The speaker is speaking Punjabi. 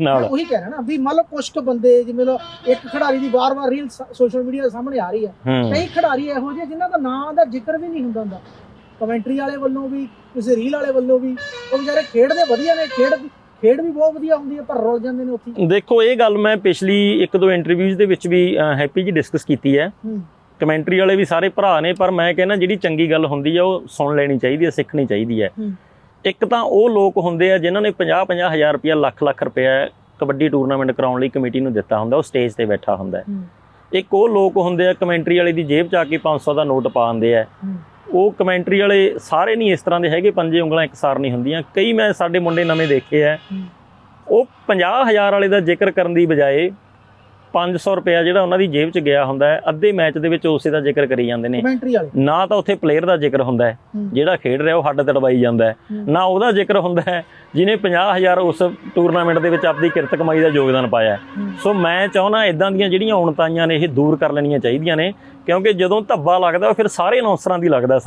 ਨਾਲ। ਉਹੀ ਕਹਿ ਰਿਹਾ ਨਾ ਵੀ ਮੰਨ ਲਓ ਕੁਝ ਕੁ ਬੰਦੇ ਜਿਵੇਂ ਲੋ ਇੱਕ ਖਿਡਾਰੀ ਦੀ ਵਾਰ-ਵਾਰ ਰੀਲ ਸੋਸ਼ਲ ਮੀਡੀਆ ਦੇ ਸਾਹਮਣੇ ਆ ਰਹੀ ਹੈ। ਹੂੰ। ਕਈ ਖਿਡਾਰੀ ਇਹੋ ਜਿਹੇ ਜਿਨ੍ਹਾਂ ਦਾ ਨਾਂ ਦਾ ਜ਼ਿਕਰ ਵੀ ਨਹੀਂ ਹੁੰਦਾ ਹੁੰਦਾ। ਕਮੈਂਟਰੀ ਵਾਲੇ ਵੱਲੋਂ ਵੀ ਕਿਸੇ ਰੀਲ ਵਾਲੇ ਵੱਲੋਂ ਵੀ ਉਹ ਵਿਚਾਰੇ ਖੇਡਦੇ ਵਧੀਆ ਨੇ ਖੇਡ ਖੇਡ ਵੀ ਬਹੁਤ ਵਧੀਆ ਹੁੰਦੀ ਹੈ ਪਰ ਰੁਲ ਜਾਂਦੇ ਨੇ ਉੱਥੇ। ਹੀ। ਦੇਖੋ ਇਹ ਗੱਲ ਮੈਂ ਪਿਛਲੀ ਇੱਕ ਦੋ ਇੰਟਰਵਿਊਜ਼ ਦੇ ਵਿੱਚ ਵੀ ਹੈਪੀ ਜੀ ਡਿਸਕਸ ਕੀਤੀ ਹੈ। ਹੂੰ। ਕਮੈਂਟਰੀ ਵਾਲੇ ਵੀ ਸਾਰੇ ਭਰਾ ਨੇ ਪਰ ਮੈਂ ਕਹਿੰਦਾ ਜਿਹੜੀ ਚੰਗੀ ਗੱਲ ਹੁੰਦੀ ਆ ਉਹ ਸੁਣ ਲੈਣੀ ਚਾਹੀਦੀ ਹੈ ਸਿੱਖਣੀ ਚਾਹੀਦੀ ਹੈ। ਹੂੰ। ਇੱਕ ਤਾਂ ਉਹ ਲੋਕ ਹੁੰਦੇ ਆ ਜਿਨ੍ਹਾਂ ਨੇ 50-50 ਹਜ਼ਾਰ ਰੁਪਇਆ ਲੱਖ ਲੱਖ ਰੁਪਇਆ ਕਬੱਡੀ ਟੂਰਨਾਮੈਂਟ ਕਰਾਉਣ ਲਈ ਕਮੇਟੀ ਨੂੰ ਦਿੱਤਾ ਹੁੰਦਾ ਉਹ ਸਟੇਜ ਤੇ ਬੈਠਾ ਹੁੰਦਾ ਇੱਕ ਉਹ ਲੋਕ ਹੁੰਦੇ ਆ ਕਮੈਂਟਰੀ ਵਾਲੇ ਦੀ ਜੇਬ 'ਚ ਆ ਕੇ 500 ਦਾ ਨੋਟ ਪਾ ਦਿੰਦੇ ਆ। ਉਹ ਕਮੈਂਟਰੀ ਵਾਲੇ ਸਾਰੇ ਨਹੀਂ ਇਸ ਤਰ੍ਹਾਂ ਦੇ ਹੈਗੇ ਪੰਜੇ ਉਂਗਲਾਂ ਇਕਸਾਰ ਨਹੀਂ ਹੁੰਦੀਆਂ। ਕਈ ਮੈਂ ਸਾਡੇ ਮੁੰਡੇ ਨਵੇਂ ਦੇਖੇ ਆ। ਉਹ 50000 ਵਾਲੇ ਦਾ ਜ਼ਿਕਰ ਕਰਨ ਦੀ ਬਜਾਏ 500 ਰੁਪਇਆ ਜਿਹੜਾ ਉਹਨਾਂ ਦੀ ਜੇਬ 'ਚ ਗਿਆ ਹੁੰਦਾ ਹੈ ਅੱਧੇ ਮੈਚ ਦੇ ਵਿੱਚ ਉਸੇ ਦਾ ਜ਼ਿਕਰ ਕਰੀ ਜਾਂਦੇ ਨੇ ਕਮੈਂਟਰੀ ਵਾਲੇ ਨਾ ਤਾਂ ਉੱਥੇ ਪਲੇਅਰ ਦਾ ਜ਼ਿਕਰ ਹੁੰਦਾ ਹੈ। ਜਿਹੜਾ ਖੇਡ ਰਿਹਾ ਉਹ ਹੱਡ ਤੜਵਾਈ ਜਾਂਦਾ ਹੈ। ਨਾ ਉਹਦਾ ਜ਼ਿਕਰ ਹੁੰਦਾ ਹੈ ਜਿਹਨੇ 50000 ਉਸ ਟੂਰਨਾਮੈਂਟ ਦੇ ਵਿੱਚ ਆਪਣੀ ਕਿਰਤ ਕਮਾਈ ਦਾ ਯੋਗਦਾਨ ਪਾਇਆ। ਸੋ ਮੈਂ ਚਾਹੁੰਦਾ ਇਦਾਂ ਦੀਆਂ ਜਿਹੜੀਆਂ ਉਣਤਾਈਆਂ ਨੇ ਇਹ ਦੂਰ ਕਰ ਲੈਣੀਆਂ ਚਾਹੀਦੀਆਂ ਨੇ ਕਿਉਂਕਿ ਜਦੋਂ ਧੱਬਾ ਲੱਗਦਾ ਫਿਰ ਸਾਰੇ ਅਨਾਉਂਸਰਾਂ ਦੀ ਲੱਗਦਾ